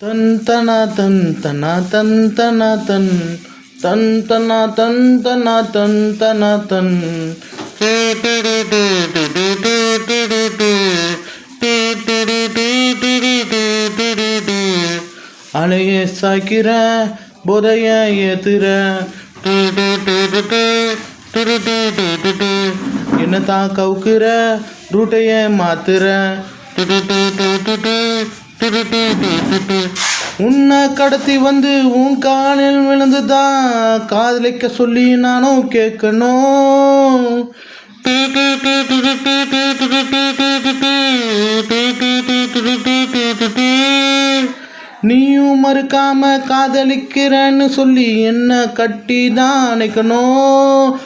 தன் தனா தன் தனா தன் தனா தன் தன் தனா தன் தனா தன் தனா தன் அலைய சாக்கிற புதைய எதிர என்ன தான் கவுக்குற ரூட்டைய மாத்துற உன்னை கடத்தி வந்து உன் காலில் விழுந்து தான் காதலிக்க சொல்லி நானும் கேட்கணும். நீயும் மறுக்காம காதலிக்கிறேன்னு சொல்லி என்ன கட்டி தான் அணைக்கணும்.